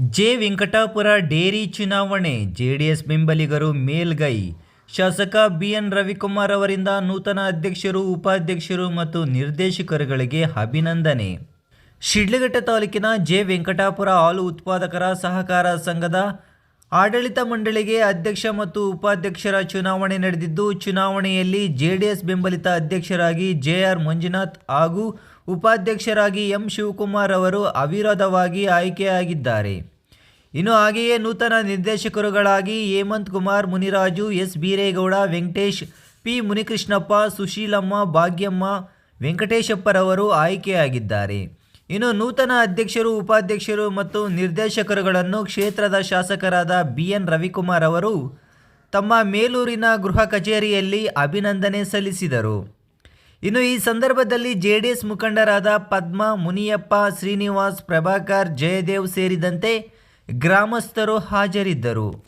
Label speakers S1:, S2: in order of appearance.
S1: J Venkatapura dairy ಚುನಾವಣೆ, JDS ಬೆಂಬಲಿಗರು ಮೇಲ್ಗೈ. ಶಾಸಕ ಬಿ ಎನ್ ರವಿಕುಮಾರ್ ಅವರಿಂದ ನೂತನ ಅಧ್ಯಕ್ಷರು, ಉಪಾಧ್ಯಕ್ಷರು ಮತ್ತು ನಿರ್ದೇಶಕರುಗಳಿಗೆ ಅಭಿನಂದನೆ. ಶಿಡ್ಲಘಟ್ಟ ತಾಲೂಕಿನ ಜೆ ವೆಂಕಟಾಪುರ ಹಾಲು ಉತ್ಪಾದಕರ ಸಹಕಾರ ಸಂಘದ ಆಡಳಿತ ಮಂಡಳಿಗೆ ಅಧ್ಯಕ್ಷ ಮತ್ತು ಉಪಾಧ್ಯಕ್ಷರ ಚುನಾವಣೆ ನಡೆದಿದ್ದು, ಚುನಾವಣೆಯಲ್ಲಿ ಜೆಡಿಎಸ್ ಬೆಂಬಲಿತ ಅಧ್ಯಕ್ಷರಾಗಿ ಜೆಆರ್ ಮಂಜುನಾಥ್ ಹಾಗೂ ಉಪಾಧ್ಯಕ್ಷರಾಗಿ ಎಂ ಶಿವಕುಮಾರ್ ಅವರು ಅವಿರೋಧವಾಗಿ ಆಯ್ಕೆಯಾಗಿದ್ದಾರೆ. ಇನ್ನು ಹಾಗೆಯೇ ನೂತನ ನಿರ್ದೇಶಕರುಗಳಾಗಿ ಹೇಮಂತ್ ಕುಮಾರ್, ಮುನಿರಾಜು, ಎಸ್ ಬೀರೇಗೌಡ, ವೆಂಕಟೇಶ್ ಪಿ ಮುನಿಕೃಷ್ಣಪ್ಪ, ಸುಶೀಲಮ್ಮ, ಭಾಗ್ಯಮ್ಮ, ವೆಂಕಟೇಶಪ್ಪರವರು ಆಯ್ಕೆಯಾಗಿದ್ದಾರೆ. ಇನ್ನು ನೂತನ ಅಧ್ಯಕ್ಷರು, ಉಪಾಧ್ಯಕ್ಷರು ಮತ್ತು ನಿರ್ದೇಶಕರುಗಳನ್ನು ಕ್ಷೇತ್ರದ ಶಾಸಕರಾದ ಬಿ ಎನ್ ರವಿಕುಮಾರ್ ಅವರು ತಮ್ಮ ಮೇಲೂರಿನ ಗೃಹ ಕಚೇರಿಯಲ್ಲಿ ಅಭಿನಂದನೆ ಸಲ್ಲಿಸಿದರು. ಇನ್ನು ಈ ಸಂದರ್ಭದಲ್ಲಿ ಜೆಡಿಎಸ್ ಮುಖಂಡರಾದ ಪದ್ಮ, ಮುನಿಯಪ್ಪ, ಶ್ರೀನಿವಾಸ್, ಪ್ರಭಾಕರ್, ಜಯದೇವ್ ಸೇರಿದಂತೆ ಗ್ರಾಮಸ್ಥರು ಹಾಜರಿದ್ದರು.